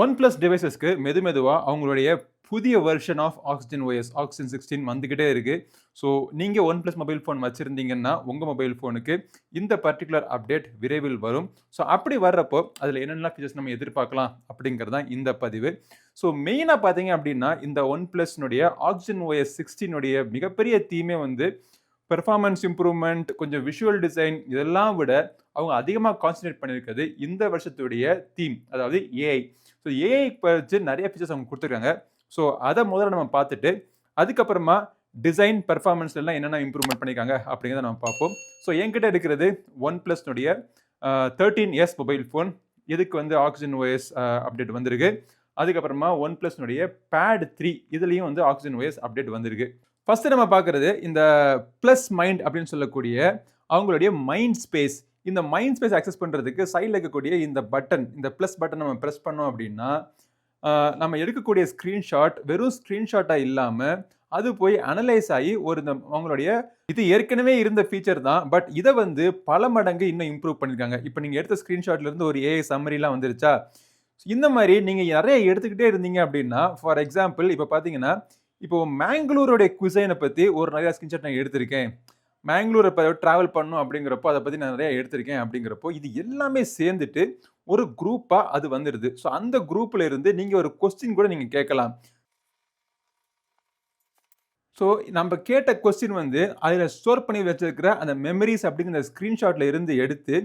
One plus டிவைசஸ்க்கு மெது மெதுவாக அவங்களுடைய புதிய version of oxygen OS oxygen sixteen வந்துக்கிட்டே இருக்குது ஸோ நீங்கள் ஒன் ப்ளஸ் மொபைல் ஃபோன் வச்சுருந்தீங்கன்னா உங்கள் மொபைல் ஃபோனுக்கு இந்த பர்டிகுலர் அப்டேட் விரைவில் வரும். ஸோ அப்படி வர்றப்போ அதில் என்னென்ன ஃபீச்சர்ஸ் நம்ம எதிர்பார்க்கலாம் அப்படிங்கிறது தான் இந்த பதிவு. ஸோ மெயினாக பார்த்தீங்க அப்படின்னா இந்த ஒன் ப்ளஸ்னுடைய ஆக்சிஜன் ஓஎஸ் சிக்ஸ்டீனுடைய மிகப்பெரிய தீமே வந்து பெர்ஃபார்மன்ஸ் இம்ப்ரூவ்மெண்ட் கொஞ்சம் விஷுவல் டிசைன் இதெல்லாம் விட அவங்க அதிகமாக கான்சன்ட்ரேட் பண்ணியிருக்கிறது இந்த வருஷத்துடைய தீம் அதாவது ஏஐ ஸோ ஏஐ வச்சு நிறைய ஃபீச்சர்ஸ் அவங்க கொடுத்துருக்காங்க. ஸோ அதை முதல்ல நம்ம பார்த்துட்டு அதுக்கப்புறமா டிசைன் பெர்ஃபார்மன்ஸ்லாம் என்னென்ன இம்ப்ரூவ்மெண்ட் பண்ணியிருக்காங்க அப்படிங்கிறத நம்ம பார்ப்போம். ஸோ என்கிட்ட இருக்கிறது ஒன் ப்ளஸ்னுடைய தேர்ட்டீன் எஸ் மொபைல் ஃபோன் இதுக்கு வந்து ஆக்சிஜன் ஓஎஸ் அப்டேட் வந்திருக்கு. அதுக்கப்புறமா ஒன் ப்ளஸ்னுடைய பேட் த்ரீ இதுலேயும் வந்து ஆக்சிஜன் ஓஎஸ் அப்டேட் வந்திருக்கு. ஃபஸ்ட்டு நம்ம பார்க்குறது இந்த ப்ளஸ் மைண்ட் அப்படின்னு சொல்லக்கூடிய அவங்களுடைய மைண்ட் ஸ்பேஸ் இந்த மைண்ட் ஸ்பேஸ் அக்சஸ் பண்ணுறதுக்கு சைடில் இருக்கக்கூடிய இந்த பட்டன் இந்த ப்ளஸ் பட்டன் நம்ம ப்ரெஸ் பண்ணோம் அப்படின்னா நம்ம எடுக்கக்கூடிய ஸ்க்ரீன்ஷாட் வெறும் ஸ்க்ரீன்ஷாட்டாக இல்லாமல் அது போய் அனலைஸ் ஆகி ஒரு இந்த அவங்களுடைய இது ஏற்கனவே இருந்த ஃபீச்சர் தான் பட் இதை வந்து பல மடங்கு இன்னும் இம்ப்ரூவ் பண்ணியிருக்காங்க இப்போ நீங்கள் எடுத்த ஸ்க்ரீன்ஷாட்லேருந்து ஒரு ஏஐ சம்மரிலாம் வந்துருச்சா? இந்த மாதிரி நீங்கள் நிறைய எடுத்துக்கிட்டே இருந்தீங்க அப்படின்னா ஃபார் எக்ஸாம்பிள் இப்போ பார்த்தீங்கன்னா இப்போ மேங்களூருடைய குசைனை பற்றி ஒரு நிறையா ஸ்கிரீன்ஷாட் நான் எடுத்திருக்கேன். மேங்களூரை இப்போ ட்ராவல் பண்ணும் அப்படிங்கிறப்போ அதை பற்றி நான் நிறையா எடுத்திருக்கேன் அப்படிங்கிறப்போ இது எல்லாமே சேர்ந்துட்டு ஒரு குரூப்பாக அது வந்துடுது ஸோ அந்த குரூப்பில் இருந்து நீங்கள் ஒரு கொஸ்டின் கூட நீங்கள் கேட்கலாம். ஸோ நம்ம கேட்ட கொஸ்டின் வந்து அதில் ஸ்டோர் பண்ணி வச்சிருக்கிற அந்த மெமரிஸ் அப்படிங்கிற ஸ்க்ரீன்ஷாட்டில் இருந்து எடுத்து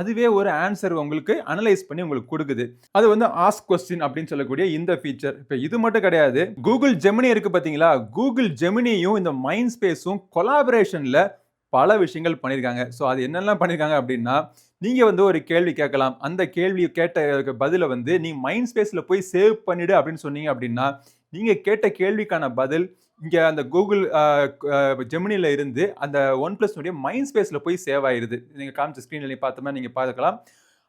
அதுவே ஒரு ஆன்சர் உங்களுக்கு அனலைஸ் பண்ணி உங்களுக்கு கொடுக்குது. அது வந்து ஆஸ்க் கொஸ்டின் அப்படின்னு சொல்லக்கூடிய இந்த ஃபீச்சர் இப்போ இது மட்டும் கிடையாது. கூகுள் ஜெமினி இருக்கு பார்த்தீங்களா? கூகுள் ஜெமினியும் இந்த மைண்ட் ஸ்பேஸும் கொலாபரேஷனில் பல விஷயங்கள் பண்ணியிருக்காங்க. ஸோ அது என்னெல்லாம் பண்ணியிருக்காங்க அப்படின்னா நீங்கள் வந்து ஒரு கேள்வி கேட்கலாம். அந்த கேள்வி கேட்ட பதிலை வந்து நீ மைண்ட் ஸ்பேஸில் போய் சேவ் பண்ணிடு அப்படின்னு சொன்னீங்க அப்படின்னா நீங்கள் கேட்ட கேள்விக்கான பதில் இங்கே அந்த கூகுள் ஜெமினியில் இருந்து அந்த ஒன் ப்ளஸ் உடைய மைண்ட் ஸ்பேஸில் போய் சேவ் ஆயிடுது நீங்கள் காமிச்ச ஸ்க்ரீனில் நீங்கள் பார்த்தோம்னா நீங்கள் பார்த்துக்கலாம்.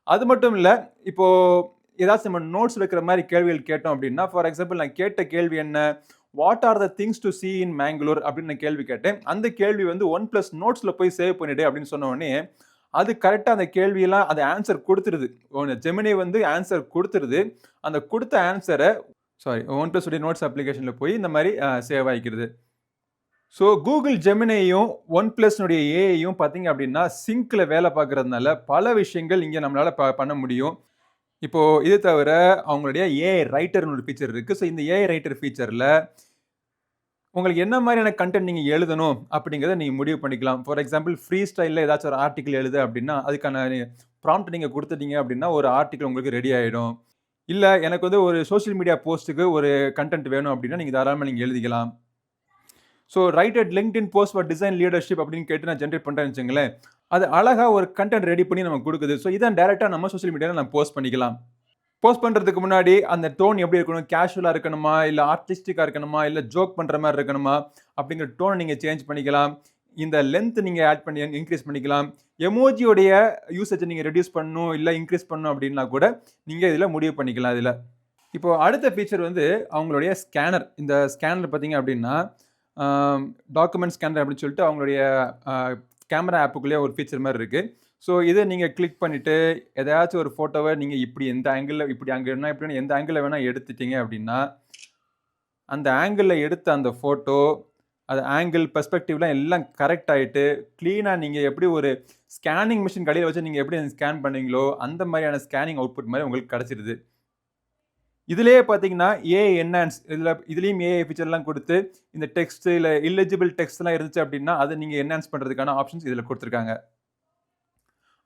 அது மட்டும் இல்லை இப்போது ஏதாச்சும் நம்ம நோட்ஸ் வைக்கிற மாதிரி கேள்விகள் கேட்டோம் அப்படின்னா ஃபார் எக்ஸாம்பிள் நான் கேட்ட கேள்வி என்ன? What are the things to see in Mangalore அப்படின்னு நான் கேள்வி கேட்டேன். அந்த கேள்வி வந்து ஒன் ப்ளஸ் நோட்ஸில் போய் சேவ் பண்ணிவிடு அப்படின்னு சொன்ன உடனே அது கரெக்டாக அந்த கேள்வியெல்லாம் அது ஆன்சர் கொடுத்துருது ஜெமினி வந்து ஆன்சர் கொடுத்துருது அந்த கொடுத்த ஆன்சரை சாரி ஒன் ப்ளஸ் உடைய நோட்ஸ் அப்ளிகேஷனில் போய் இந்த மாதிரி சேவ் ஆகிக்கிறது ஸோ கூகுள் ஜெமினையும் ஒன் ப்ளஸ்னுடைய ஏஐயும் பார்த்தீங்க அப்படின்னா சிங்கில் வேலை பார்க்கறதுனால பல விஷயங்கள் இங்கே நம்மளால் ப பண்ண முடியும். இப்போது இது தவிர அவங்களுடைய ஏஐ ரைட்டர்னு ஒரு ஃபீச்சர் இருக்குது ஸோ இந்த ஏஐ ரைட்டர் ஃபீச்சரில் உங்களுக்கு என்ன மாதிரியான கண்டென்ட் நீங்கள் எழுதணும் அப்படிங்கிறத நீங்கள் முடிவு பண்ணிக்கலாம். ஃபார் எக்ஸாம்பிள் ஃப்ரீ ஸ்டைலில் ஏதாச்சும் ஒரு ஆர்டிக்கல் எழுது அப்படின்னா அதுக்கான ப்ராம்ப்ட் நீங்கள் கொடுத்துட்டீங்க அப்படின்னா ஒரு ஆர்டிக்கல் உங்களுக்கு ரெடி ஆகிடும் இல்லை எனக்கு வந்து ஒரு சோஷியல் மீடியா போஸ்ட்டுக்கு ஒரு கண்டென்ட் வேணும் அப்படின்னா நீங்கள் தாராளமாக நீங்கள் எழுதிக்கலாம். So write a LinkedIn post for design leadership அப்படின்னு கேட்டு நான் ஜென்ரேட் பண்ணுறேன்னு வச்சுங்களேன் அது அழகாக ஒரு கண்டென்ட் ரெடி பண்ணி நமக்கு கொடுக்குது. ஸோ இதான் டேரெக்டாக நம்ம சோஷியல் மீடியாவில் நம்ம போஸ்ட் பண்ணிக்கலாம். போஸ்ட் பண்ணுறதுக்கு முன்னாடி அந்த டோன் எப்படி இருக்கணும்? கேஷுவலாக இருக்கணுமா? இல்லை ஆர்டிஸ்டிக்காக இருக்கணுமா? இல்லை ஜோக் பண்ணுற மாதிரி இருக்கணுமா? அப்படிங்கிற டோனை நீங்கள் சேஞ்ச் பண்ணிக்கலாம். இந்த லென்த் நீங்கள் ஆட் பண்ணி இன்க்ரீஸ் பண்ணிக்கலாம். எமோஜியோடைய யூசேஜை நீங்கள் ரெடியூஸ் பண்ணணும் இல்லை இன்க்ரீஸ் பண்ணணும் அப்படின்னா கூட நீங்கள் இதில் முடிவு பண்ணிக்கலாம் இதில். இப்போது அடுத்த ஃபீச்சர் வந்து அவங்களுடைய ஸ்கேனர் இந்த ஸ்கேனர் பார்த்தீங்க அப்படின்னா டாக்குமெண்ட் ஸ்கேனர் அப்படின்னு சொல்லிட்டு அவங்களுடைய கேமரா ஆப்புக்குள்ளேயே ஒரு ஃபீச்சர் மாதிரி இருக்குது ஸோ இதை நீங்கள் கிளிக் பண்ணிவிட்டு எதாச்சும் ஒரு ஃபோட்டோவை நீங்கள் இப்படி எந்த ஆங்கிளில் இப்படி அங்கே என்ன இப்படின்னு எந்த ஆங்கிளில் வேணால் எடுத்துட்டீங்க அப்படின்னா அந்த ஆங்கிளில் எடுத்த அந்த ஃபோட்டோ அது ஆங்கிள் பெர்ஸ்பெக்டிவ்லாம் எல்லாம் கரெக்ட் ஆகிட்டு க்ளீனாக நீங்கள் எப்படி ஒரு ஸ்கேனிங் மிஷின் கடையில் வச்சு நீங்கள் எப்படி ஸ்கேன் பண்ணீங்களோ அந்த மாதிரியான ஸ்கேனிங் அவுட்புட் மாதிரி உங்களுக்கு கிடச்சிருது. இதுலேயே பார்த்தீங்கன்னா ஏ என்ஹான்ஸ் இதில் இதுலேயும் ஏஐ ஃபீச்சர்லாம் கொடுத்து இந்த டெக்ஸ்ட் இல்லை இல்லெஜிபிள் டெக்ஸ்ட்லாம் இருந்துச்சு அப்படின்னா அதை நீங்கள் என்ஹான்ஸ் பண்ணுறதுக்கான ஆப்ஷன்ஸ் இதில் கொடுத்துருக்காங்க.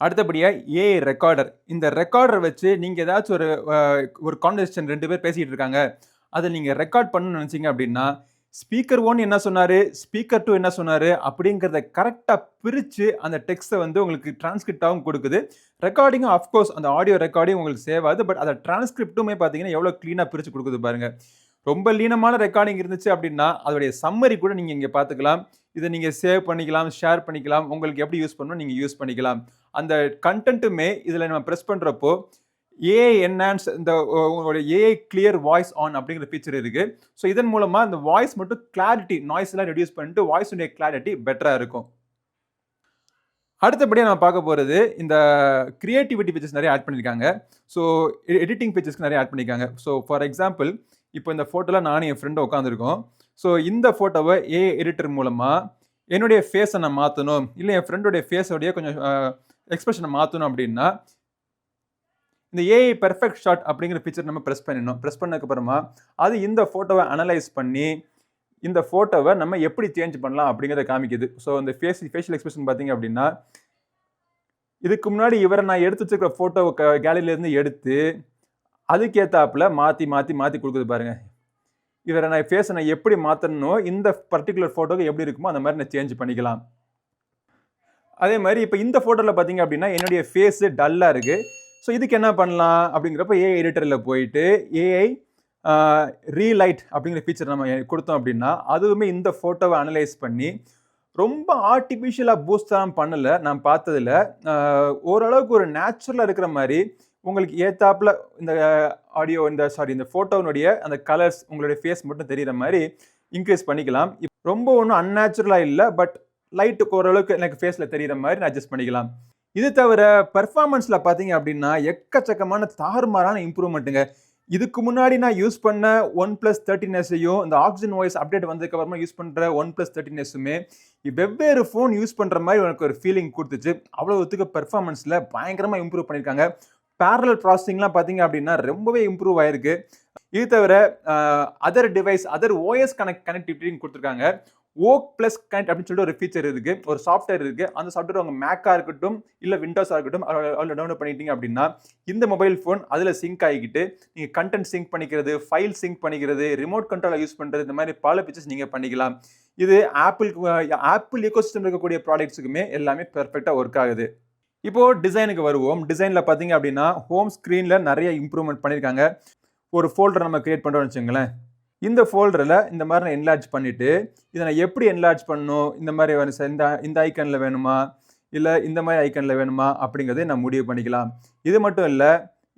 அடுத்தபடியாக ஏஐ ரெக்கார்டர் இந்த ரெக்கார்டரை வச்சு நீங்கள் ஏதாச்சும் ஒரு ஒரு கான்வர்சேஷன் ரெண்டு பேர் பேசிகிட்டு இருக்காங்க. அதை நீங்கள் ரெக்கார்ட் பண்ணணும்னு நினச்சிங்க அப்படின்னா ஸ்பீக்கர் ஒன் என்ன சொன்னார்? ஸ்பீக்கர் டூ என்ன சொன்னார்? அப்படிங்கிறத கரெக்டாக பிரித்து அந்த டெக்ஸ்ட்டை வந்து உங்களுக்கு டிரான்ஸ்கிரிப்டாகவும் கொடுக்குது. ரெக்கார்டிங்கும் அஃப்கோர்ஸ் அந்த ஆடியோ ரெக்கார்டிங் உங்களுக்கு சேவ் ஆகுது. பட் அதை டிரான்ஸ்கிரிப்டுமே பார்த்தீங்கன்னா எவ்வளோ க்ளீனாக பிரித்து கொடுக்குது பாருங்கள் ரொம்ப லீனமான ரெக்கார்டிங் இருந்துச்சு அப்படின்னா அதோடைய சம்மரி கூட நீங்கள் இங்கே பார்த்துக்கலாம். இதை நீங்கள் சேவ் பண்ணிக்கலாம் ஷேர் பண்ணிக்கலாம். உங்களுக்கு எப்படி யூஸ் பண்ணணும் நீங்கள் யூஸ் பண்ணிக்கலாம். அந்த கண்டென்ட்டுமே இதில் நம்ம ப்ரெஸ் பண்ணுறப்போ ஏஐ என்ஹான்ஸ் இந்த உ- உங்களுடைய ஏஐ கிளியர் வாய்ஸ் ஆன் அப்படிங்கிற ஃபீச்சர் இருக்கு. ஸோ இதன் மூலமா இந்த வாய்ஸ் மட்டும் கிளாரிட்டி நாய்ஸ் எல்லாம் ரெடியூஸ் பண்ணிட்டு வாய்ஸுடைய கிளாரிட்டி பெட்டராக இருக்கும். அடுத்தபடியாக நான் பார்க்க போகிறது இந்த கிரியேட்டிவிட்டி ஃபீச்சர்ஸ் நிறைய ஆட் பண்ணியிருக்காங்க ஸோ எடிட்டிங் ஃபீச்சர்ஸ்க்கு நிறைய ஆட் பண்ணியிருக்காங்க ஸோ ஃபார் எக்ஸாம்பிள் இப்போ இந்த ஃபோட்டோவில் நானும் என் ஃப்ரெண்டும் உட்காந்துருக்கோம் ஸோ இந்த ஃபோட்டோவை ஏ எடிட்டர் மூலமாக என்னுடைய ஃபேஸை நான் மாற்றணும் இல்லை என் ஃப்ரெண்டோடைய ஃபேஸோடைய கொஞ்சம் எக்ஸ்பிரஷனை மாற்றணும் அப்படின்னா இந்த ஏஐ பெர்ஃபெக்ட் ஷாட் அப்படிங்கிற ஃபீச்சர் நம்ம ப்ரெஸ் பண்ணிடணும். ப்ரெஸ் பண்ணதுக்கப்புறமா அது இந்த ஃபோட்டோவை அனலைஸ் பண்ணி இந்த ஃபோட்டோவை நம்ம எப்படி சேஞ்ச் பண்ணலாம் அப்படிங்கிறத காமிக்குது. ஸோ இந்த ஃபேஸ் ஃபேஷியல் எக்ஸ்பிரஷன் பார்த்தீங்க அப்படின்னா இதுக்கு முன்னாடி இவரை நான் எடுத்து வச்சுருக்கிற ஃபோட்டோவை க கேலரியிலேருந்து எடுத்து அதுக்கேற்றாப்புல மாற்றி மாற்றி மாற்றி கொடுக்குது பாருங்கள் இவரை நான் ஃபேஸை நான் எப்படி மாற்றணும் இந்த பர்டிகுலர் ஃபோட்டோக்கு எப்படி இருக்குமோ அந்த மாதிரி நான் சேஞ்ச் பண்ணிக்கலாம். அதே மாதிரி இப்போ இந்த ஃபோட்டோவில் பார்த்தீங்க அப்படின்னா என்னுடைய ஃபேஸு டல்லாக இருக்குது ஸோ இதுக்கு என்ன பண்ணலாம் அப்படிங்கிறப்ப ஏஐ எடிட்டரில் போயிட்டு ஏஐ ரீலைட் அப்படிங்கிற ஃபீச்சர் நம்ம கொடுத்தோம் அப்படின்னா அதுவுமே இந்த ஃபோட்டோவை அனலைஸ் பண்ணி ரொம்ப ஆர்டிஃபிஷியலாக பூஸ்ட்லாம் பண்ணலை நான் பார்த்ததில். ஓரளவுக்கு ஒரு நேச்சுரலாக இருக்கிற மாதிரி உங்களுக்கு ஏத்தாப்பில் இந்த ஆடியோ இந்த சாரி இந்த ஃபோட்டோனுடைய அந்த கலர்ஸ் உங்களுடைய ஃபேஸ் மட்டும் தெரிகிற மாதிரி இன்க்ரீஸ் பண்ணிக்கலாம். ரொம்ப ஒன்றும் அன்நேச்சுரலாக இல்லை பட் லைட்டுக்கு ஓரளவுக்கு எனக்கு ஃபேஸில் தெரிகிற மாதிரி நான் அட்ஜஸ்ட் பண்ணிக்கலாம். இது தவிர பெர்ஃபார்மன்ஸில் பார்த்தீங்க அப்படின்னா எக்கச்சக்கமான தாறுமாறான இம்ப்ரூவ்மெண்ட்டுங்க இதுக்கு முன்னாடி நான் யூஸ் பண்ண ஒன் ப்ளஸ் தேர்ட்டின் எஸ்ஸையும் இந்த ஆக்சிஜன் வாய்ஸ் அப்டேட் வந்ததுக்கப்புறமா யூஸ் பண்ணுற ஒன் ப்ளஸ் தேர்ட்டின் எஸ்ஸுமே வெவ்வேறு ஃபோன் யூஸ் பண்ணுற மாதிரி எனக்கு ஒரு ஃபீலிங் கொடுத்துச்சு. அவ்வளோ ஒத்துக்க பெர்ஃபார்மன்ஸில் பயங்கரமாக இம்ப்ரூவ் பண்ணியிருக்காங்க. பேரலல் ப்ராசஸிங்லாம் பார்த்தீங்க அப்படின்னா ரொம்பவே இம்ப்ரூவ் ஆயிருக்கு. இது தவிர other device other OS connect கனெக்டிவிட்டின்னு கொடுத்துருக்காங்க. ஓக் ப்ளஸ் கனெக்ட் அப்படின்னு சொல்லிட்டு ஒரு ஃபீச்சர் இருக்கு. ஒரு சாஃப்ட்வேர் இருக்கு. அந்த சாஃப்ட்வேர் அவங்க மேக்காக இருக்கட்டும் இல்லை விண்டோஸாக இருக்கட்டும் அதில் டவுன்லோட் பண்ணிட்டீங்க அப்படின்னா இந்த மொபைல் ஃபோன் அதில் சிங்க் ஆகிக்கிட்டு நீங்கள் கண்டென்ட் சிங்க் பண்ணிக்கிறது ஃபைல் சிங்க் பண்ணிக்கிறது ரிமோட் கண்ட்ரோலை யூஸ் பண்ணுறது இந்த மாதிரி பல பிக்சர்ஸ் நீங்கள் பண்ணிக்கலாம். இது ஆப்பிள் ஆப்பிள் ஈகோசிஸ்டம் இருக்கக்கூடிய ப்ராடக்ட்ஸுக்குமே எல்லாமே பெர்ஃபெக்டாக ஒர்க் ஆகுது. இப்போது டிசைனுக்கு வருவோம். டிசைனில் பார்த்தீங்க அப்படின்னா ஹோம் ஸ்க்ரீனில் நிறைய இம்ப்ரூவ்மெண்ட் பண்ணியிருக்காங்க ஒரு ஃபோல்டர் நம்ம கிரியேட் பண்ணுறோம்னு வச்சுங்களேன் இந்த ஃபோல்டரில் இந்த மாதிரி நான் என்லார்ஜ் பண்ணிவிட்டு இதை நான் எப்படி என்லார்ஜ் பண்ணணும்? இந்த மாதிரி இந்த இந்த ஐக்கனில் வேணுமா? இல்லை இந்த மாதிரி ஐக்கனில் வேணுமா? அப்படிங்கிறத நான் முடிவு பண்ணிக்கலாம். இது மட்டும் இல்லை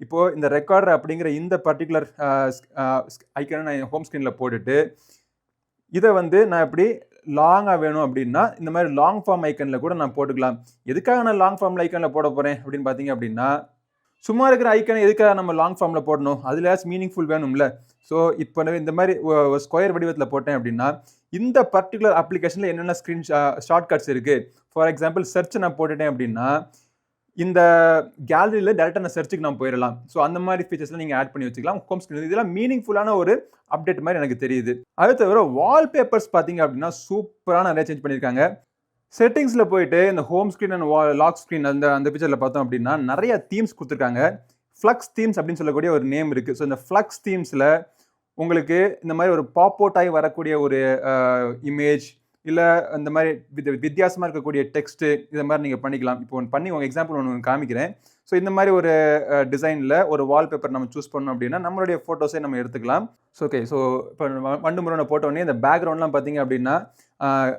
இப்போது இந்த ரெக்கார்டர் அப்படிங்கிற இந்த பர்டிகுலர் ஐக்கனை நான் ஹோம் ஸ்க்ரீனில் போட்டுட்டு இதை வந்து நான் எப்படி லாங்காக வேணும் அப்படின்னா இந்த மாதிரி லாங் ஃபார்ம் ஐக்கனில் கூட நான் போட்டுக்கலாம். எதுக்காக நான் லாங் ஃபார்ம் ஐக்கனில் போட போகிறேன் அப்படின்னு பார்த்தீங்க அப்படின்னா சும்மா இருக்கிற ஐக்கனை எதுக்காக நம்ம லாங் ஃபார்மில் போடணும்? அதில் மீனிங்ஃபுல் வேணும்ல. ஸோ இப்போ இந்த மாதிரி ஸ்கொயர் வடிவத்தில் போட்டேன் அப்படின்னா இந்த பர்டிகுலர் அப்ளிகேஷனில் என்னென்ன ஸ்க்ரீன் ஷார்ட்கட்ஸ் இருக்குது ஃபார் எக்ஸாம்பிள் சர்ச் நான் போட்டுட்டேன் அப்படின்னா இந்த கேலரியில் டேரெக்டாக நான் சர்ச்சுக்கு நான் போயிடலாம் ஸோ அந்த மாதிரி ஃபீச்சர்ஸ்லாம் நீங்கள் ஆட் பண்ணி வச்சுக்கலாம். ஹோம் ஸ்க்ரீன் இதெல்லாம் மீனிங்ஃபுல்லான ஒரு அப்டேட் மாதிரி எனக்கு தெரியுது. அது தவிர வால்பேப்பர்ஸ் பார்த்தீங்க அப்படின்னா சூப்பரான நிறைய சேஞ்ச் பண்ணியிருக்காங்க. செட்டிங்ஸில் போயிட்டு இந்த ஹோம் ஸ்க்ரீன் அண்ட் வா லாக் ஸ்க்ரீன் அந்த அந்த பிக்சரில் பார்த்தோம் அப்படின்னா நிறைய தீம்ஸ் கொடுத்துருக்காங்க. ஃப்ளக்ஸ் தீம்ஸ் அப்படின்னு சொல்லக்கூடிய ஒரு நேம் இருக்குது ஸோ இந்த ஃப்ளக்ஸ் தீம்ஸில் உங்களுக்கு இந்த மாதிரி ஒரு பாப் ஆகி வரக்கூடிய ஒரு இமேஜ் இல்லை இந்த மாதிரி வித் வித்தியாசமாக இருக்கக்கூடிய டெக்ஸ்ட்டு இதை மாதிரி நீங்கள் பண்ணிக்கலாம். இப்போ ஒன்று பண்ணி உங்கள் எக்ஸாம்பிள் ஒன்று காமிக்கிறேன். ஸோ இந்த மாதிரி ஒரு டிசைனில் ஒரு வால்பேப்பர் நம்ம சூஸ் பண்ணோம் அப்படின்னா நம்மளுடைய ஃபோட்டோஸே நம்ம எடுத்துக்கலாம். ஸோ ஓகே ஸோ இப்போ வண்டு முறை போட்டோடனே இந்த பேக்ரவுண்ட்லாம் பார்த்தீங்க அப்படின்னா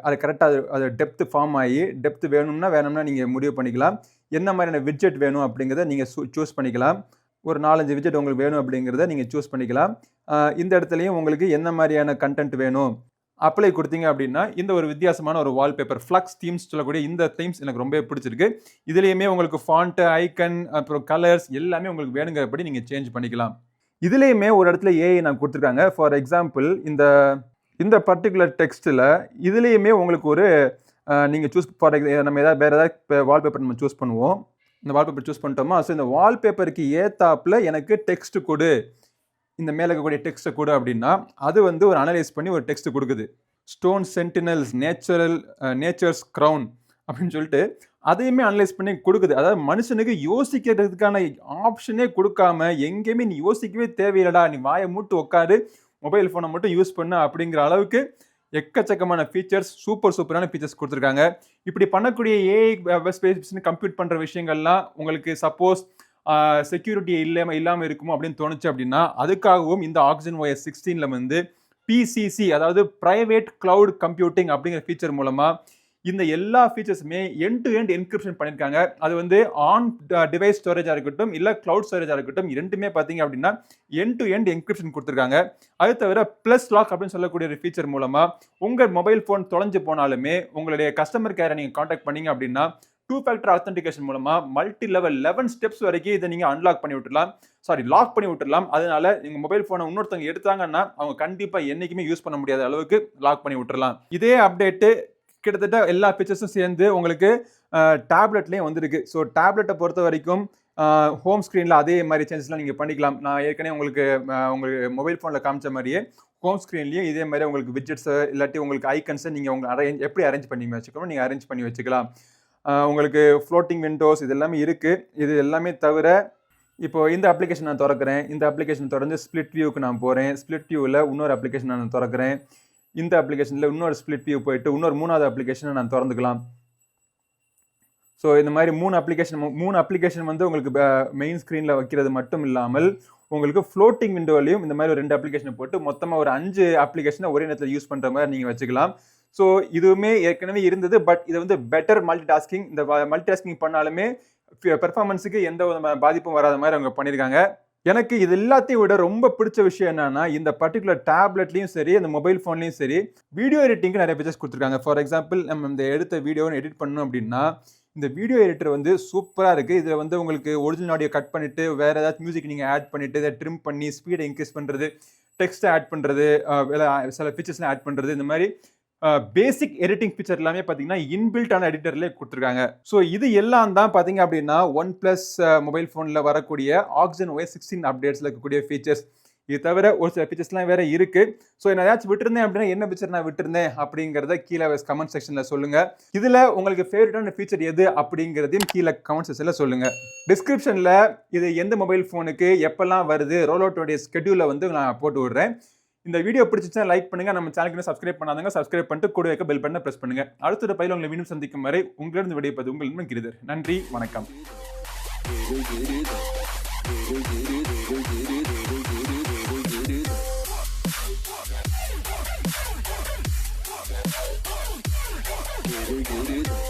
அது கரெக்டாக அது அது டெப்த்து ஃபார்ம் ஆகி டெப்த்து வேணும்னா வேணும்னா நீங்கள் முடிவு பண்ணிக்கலாம். என்ன மாதிரியான விட்ஜெட் வேணும் அப்படிங்கிறத நீங்கள் சூஸ் பண்ணிக்கலாம். ஒரு நாலஞ்சு விஜெட் உங்களுக்கு வேணும் அப்படிங்கிறத நீங்கள் சூஸ் பண்ணிக்கலாம். இந்த இடத்துலையும் உங்களுக்கு என்ன மாதிரியான கண்டென்ட் வேணும்? அப்ளை கொடுத்தீங்க அப்படின்னா இந்த ஒரு வித்தியாசமான ஒரு வால்பேப்பர் ஃப்ளக்ஸ் தீம்ஸ் சொல்லக்கூடிய இந்த தீம்ஸ் எனக்கு ரொம்ப பிடிச்சிருக்கு. இதுலேயுமே உங்களுக்கு ஃபாண்ட்டு ஐக்கன் அப்புறம் கலர்ஸ் எல்லாமே உங்களுக்கு வேணுங்கிறபடி நீங்கள் சேஞ்ச் பண்ணிக்கலாம். இதுலேயுமே ஒரு இடத்துல ஏஐ நான் கொடுத்துருக்காங்க. ஃபார் எக்ஸாம்பிள் இந்த இந்த பர்டிகுலர் டெக்ஸ்ட்டில் இதுலேயுமே உங்களுக்கு ஒரு நீங்கள் சூஸ் ஃபார் நம்ம ஏதாவது வேறு ஏதாவது வால்பேப்பர் நம்ம சூஸ் பண்ணுவோம். இந்த வால்பேப்பர் சூஸ் பண்ணிட்டோமா? ஸோ இந்த வால்பேப்பருக்கு ஏத்தாப்பில் எனக்கு டெக்ஸ்ட் கொடு. இந்த மேலே இருக்கக்கூடிய டெக்ஸ்ட்டை கொடு அப்படின்னா அது வந்து ஒரு அனலைஸ் பண்ணி ஒரு டெக்ஸ்ட் கொடுக்குது. Stone sentinels natural nature's crown அப்படின்னு சொல்லிட்டு அதையுமே அனலைஸ் பண்ணி கொடுக்குது. அதாவது மனுஷனுக்கு யோசிக்கிறதுக்கான ஆப்ஷனே கொடுக்காம எங்கேயுமே நீ யோசிக்கவே தேவையில்லடா நீ வாயை மூட்டு உட்காரு மொபைல் ஃபோனை மட்டும் யூஸ் பண்ண அப்படிங்கிற அளவுக்கு எக்கச்சக்கமான ஃபீச்சர்ஸ் சூப்பர் சூப்பரான ஃபீச்சர்ஸ் கொடுத்துருக்காங்க. இப்படி பண்ணக்கூடிய ஏஐ ஸ்பேஸ் கம்ப்யூட் பண்ணுற விஷயங்கள்லாம் உங்களுக்கு சப்போஸ் செக்யூரிட்டி இல்லாமல் இல்லாமல் இருக்குமோ அப்படின்னு தோணுச்சு அப்படின்னா அதுக்காகவும் இந்த ஆக்சிஜன் ஒயர் சிக்ஸ்டீனில் வந்து பிசிசி அதாவது ப்ரைவேட் கிளவுட் கம்ப்யூட்டிங் அப்படிங்கிற ஃபீச்சர் மூலமாக இந்த எல்லா ஃபீச்சர்ஸுமே என் டு எண்ட் என்கிரிப்ஷன் பண்ணியிருக்காங்க அது வந்து ஆன் டிவைஸ் ஸ்டோரேஜாக இருக்கட்டும் இல்லை க்ளவுட் ஸ்டோரேஜாக இருக்கட்டும் இரண்டுமே பார்த்தீங்க அப்படின்னா என் டு எண்ட் என்கிரிப்ஷன் கொடுத்துருக்காங்க. அது தவிர ப்ளஸ் லாக் அப்படின்னு சொல்லக்கூடிய ஒரு ஃபீச்சர் மூலமாக உங்கள் மொபைல் ஃபோன் தொலைஞ்சு போனாலுமே உங்களுடைய கஸ்டமர் கேரை நீங்கள் காண்டாக்ட் பண்ணீங்க அப்படின்னா டூ ஃபேக்டர் அத்தன்டிகேஷன் மூலமா மல்டி லெவல் லெவன் ஸ்டெப்ஸ் வரைக்கும் இதை நீங்க அன்லாக் பண்ணி விட்டுலாம் சாரி லாக் பண்ணி விட்டுடலாம் அதனால நீங்க மொபைல் போனை இன்னொருத்தவங்க எடுத்தாங்கன்னா அவங்க கண்டிப்பா என்னைக்குமே யூஸ் பண்ண முடியாத அளவுக்கு லாக் பண்ணி விட்டுறலாம் இதே அப்டேட்டு கிட்டத்தட்ட எல்லா ஃபீச்சர்ஸும் சேர்ந்து உங்களுக்கு டேப்லெட்லேயும் வந்திருக்கு. ஸோ டேப்லெட்டை பொறுத்த வரைக்கும் ஹோம் ஸ்க்ரீனில் அதே மாதிரி சேஞ்சஸ்லாம் நீங்கள் பண்ணிக்கலாம். நான் ஏற்கனவே உங்களுக்கு உங்களுக்கு மொபைல் ஃபோனில் காமிச்ச மாதிரியே ஹோம் ஸ்க்ரீன்லேயும் இதே மாதிரி உங்களுக்கு விட்ஜெட்ஸை இல்லாட்டி உங்களுக்கு ஐக்கன்ஸை நீங்கள் உங்களுக்கு அரேஞ்ச் எப்படி அரேஞ்ச் பண்ணி வச்சுக்கணும் நீங்கள் அரேஞ்ச் பண்ணி வச்சுக்கலாம். உங்களுக்கு ஃப்ளோட்டிங் விண்டோஸ் இது எல்லாமே இருக்குது இது எல்லாமே தவிர இப்போ இந்த அப்ளிகேஷன் நான் திறக்கிறேன். இந்த அப்ளிகேஷன் திறந்து ஸ்ப்ளிட் வியூக்கு நான் போகிறேன் ஸ்ப்ளிட் வியூவில் இன்னொரு அப்ளிகேஷன் நான் திறக்கிறேன். இந்த அப்ளிகேஷனில் இன்னொரு ஸ்ப்ளிட் வியூ போயிட்டு இன்னொரு மூணாவது அப்ளிகேஷனை நான் திறந்துக்கலாம். ஸோ இந்த மாதிரி மூணு அப்ளிகேஷன் மூணு அப்ளிகேஷன் வந்து உங்களுக்கு மெயின் ஸ்க்ரீனில் வைக்கிறது மட்டும் இல்லாமல் உங்களுக்கு ஃப்ளோட்டிங் விண்டோலையும் இந்த மாதிரி ஒரு ரெண்டு அப்ளிகேஷனை போட்டு மொத்தமாக ஒரு அஞ்சு அப்ளிகேஷனை ஒரே நேரத்தில் யூஸ் பண்ணுற மாதிரி நீங்கள் வச்சுக்கலாம். ஸோ இதுவுமே ஏற்கனவே இருந்தது பட் இது வந்து பெட்டர் மல்டி டாஸ்கிங் இந்த மல்டி டாஸ்கிங் பண்ணாலுமே பெர்ஃபார்மன்ஸுக்கு எந்த விதமான பாதிப்பும் வராத மாதிரி அவங்க பண்ணியிருக்காங்க. எனக்கு இது எல்லாத்தையும் விட ரொம்ப பிடிச்ச விஷயம் என்னன்னா இந்த பர்டிகுலர் டேப்லெட்லையும் சரி இந்த மொபைல் ஃபோன்லையும் சரி வீடியோ எடிட்டிங்க்கு நிறைய ஃபீச்சர்ஸ் கொடுத்துருக்காங்க. ஃபார் எக்ஸாம்பிள் நம்ம இந்த எடுத்த வீடியோவை எடிட் பண்ணணும் அப்படின்னா இந்த வீடியோ எடிட்டர் வந்து சூப்பராக இருக்குது இதில் வந்து உங்களுக்கு ஒரிஜினல் ஆடியோ கட் பண்ணிவிட்டு வேறு ஏதாச்சும் மியூசிக் நீங்கள் ஆட் பண்ணிவிட்டு இதை ட்ரிம் பண்ணி ஸ்பீடை இன்க்ரீஸ் பண்ணுறது டெக்ஸ்ட்டை ஆட் பண்ணுறது சில ஃபீச்சர்ஸ்லாம் ஆட் பண்ணுறது இந்த மாதிரி பேசிக் எடிட்டிங் ஃபீச்சர் எல்லாமே பார்த்தீங்கன்னா இன்பில்ட்டான எடிட்டர்லேயே கொடுத்துருக்காங்க. ஸோ இது எல்லாம் தான் பார்த்தீங்க அப்படின்னா ஒன் ப்ளஸ் மொபைல் ஃபோனில் வரக்கூடிய ஆக்சிஜன் ஒய் சிக்ஸ்டீன் அப்டேட்ஸில் இருக்கக்கூடிய ஃபீச்சர்ஸ் இது தவிர ஒரு சில ஃபீச்சர்ஸ்லாம் வேற இருக்கு. ஸோ நான் ஏதாச்சும் விட்டுருந்தேன் அப்படின்னா என்ன ஃபீச்சர் நான் விட்டுருந்தேன் அப்படிங்கிறத கீழே கமெண்ட் செக்ஷனில் சொல்லுங்க. இதில் உங்களுக்கு ஃபேவரட்டான ஃபீச்சர் எது அப்படிங்கிறதையும் கீழே கமெண்ட் செக்ஷனில் சொல்லுங்க. டிஸ்கிரிப்ஷனில் இது எந்த மொபைல் ஃபோனுக்கு எப்பெல்லாம் வருது ரோல் அவுட்டோடைய ஸ்கெடியூலை வந்து நான் போட்டு விடுறேன். இந்த வீடியோ பிடிச்சிச்சுன்னா லைக் பண்ணுங்க. நம்ம சேனலுக்கு சப்ஸ்கிரைப் பண்ணாதங்க சப்ஸ்கிரைப் பண்ணிட்டு கூட வைக்க பெல் பட்டனை பிரஸ் பண்ணுங்க. அடுத்த பயில உங்களை மீண்டும் சந்திக்கும் வரை உங்களிடம் விடைப்பது உங்கள் இன்னும் கிரிதர். நன்றி வணக்கம். Get it, get it.